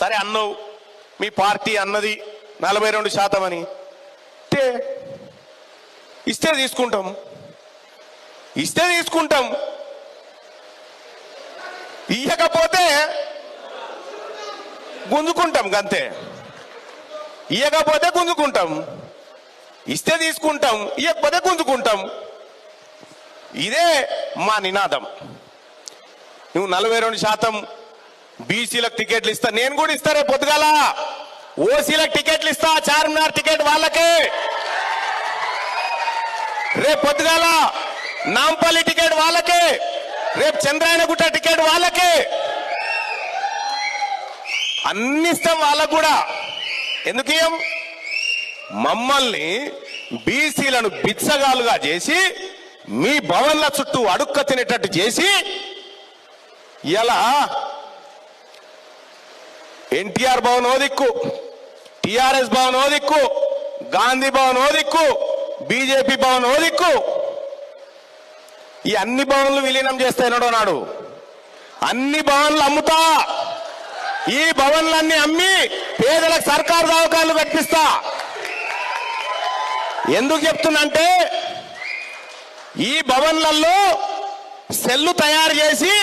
సరే అన్నవు. మీ పార్టీ అన్నది నలభై రెండు శాతం అని. ఇస్తే ఇస్తే తీసుకుంటాం. ఇస్తే తీసుకుంటాం. ఇయ్యకపోతే గుంజుకుంటాం గంతే. ఇయ్యకపోతే గుంజుకుంటాం. ఇస్తే తీసుకుంటాం ఇయ్యకపోతే గుంజుకుంటాం. ఇదే మా నినాదం. నువ్వు నలభై రెండు శాతం బీసీలకు టికెట్లు ఇస్తా. నేను కూడా ఇస్తారే పొద్దుగాల. ఓసీలకు టికెట్లు ఇస్తా చార్మినార్ టికెట్ వాళ్ళకే. రేపు పొద్దుగాల నాంపల్లి టికెట్ వాళ్ళకే. రేపు చంద్రాయనగుట్ట టికెట్ వాళ్ళకే. అన్ని ఇస్తాం వాళ్ళకు కూడా. ఎందుకేం మమ్మల్ని బీసీలను బిచ్చగాలుగా చేసి మీ భవన్ల చుట్టూ అడుక్క తినేటట్టు చేసి ఇలా ఎన్టీఆర్ భవన్ ఓ దిక్కు టిఆర్ఎస్ భవన్ ఓ దిక్కు గాంధీ భవన్ ఓ దిక్కు బీజేపీ భవన్ ఓ దిక్కు ఈ అన్ని భవన్లు విలీనం చేస్తానడో నాడు. అన్ని భవన్లు అమ్ముతా. ఈ భవన్లన్నీ అమ్మి పేదలకు సర్కారు దవాఖాన్లు కట్టిస్తా. ఎందుకు చెప్తున్నంటే ఈ భవన్లలో సెల్లు తయారు చేసి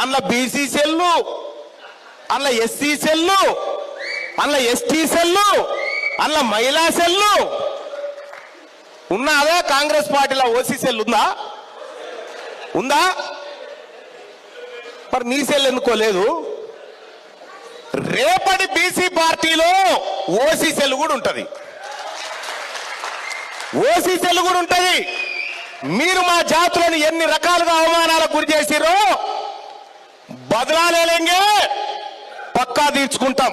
అందులో బీసీ సెల్లు అందులో ఎస్సీ సెల్లు అందులో ఎస్టీ సెల్లు అందులో మహిళా సెల్లు. ఉన్నదా కాంగ్రెస్ పార్టీలో ఓసీ సెల్ ఉందా? ఉందా? మరి నీ సెల్ ఎందుకోలేదు? రేపటి బీసీ పార్టీలో ఓసీ సెల్ కూడా ఉంటుంది. ఓసీ సెల్ కూడా ఉంటుంది. మీరు మా జాతులను ఎన్ని రకాలుగా అవమానాలకు గురి చేసిరో బదలాలేలేంగే. పక్కా తీర్చుకుంటాం.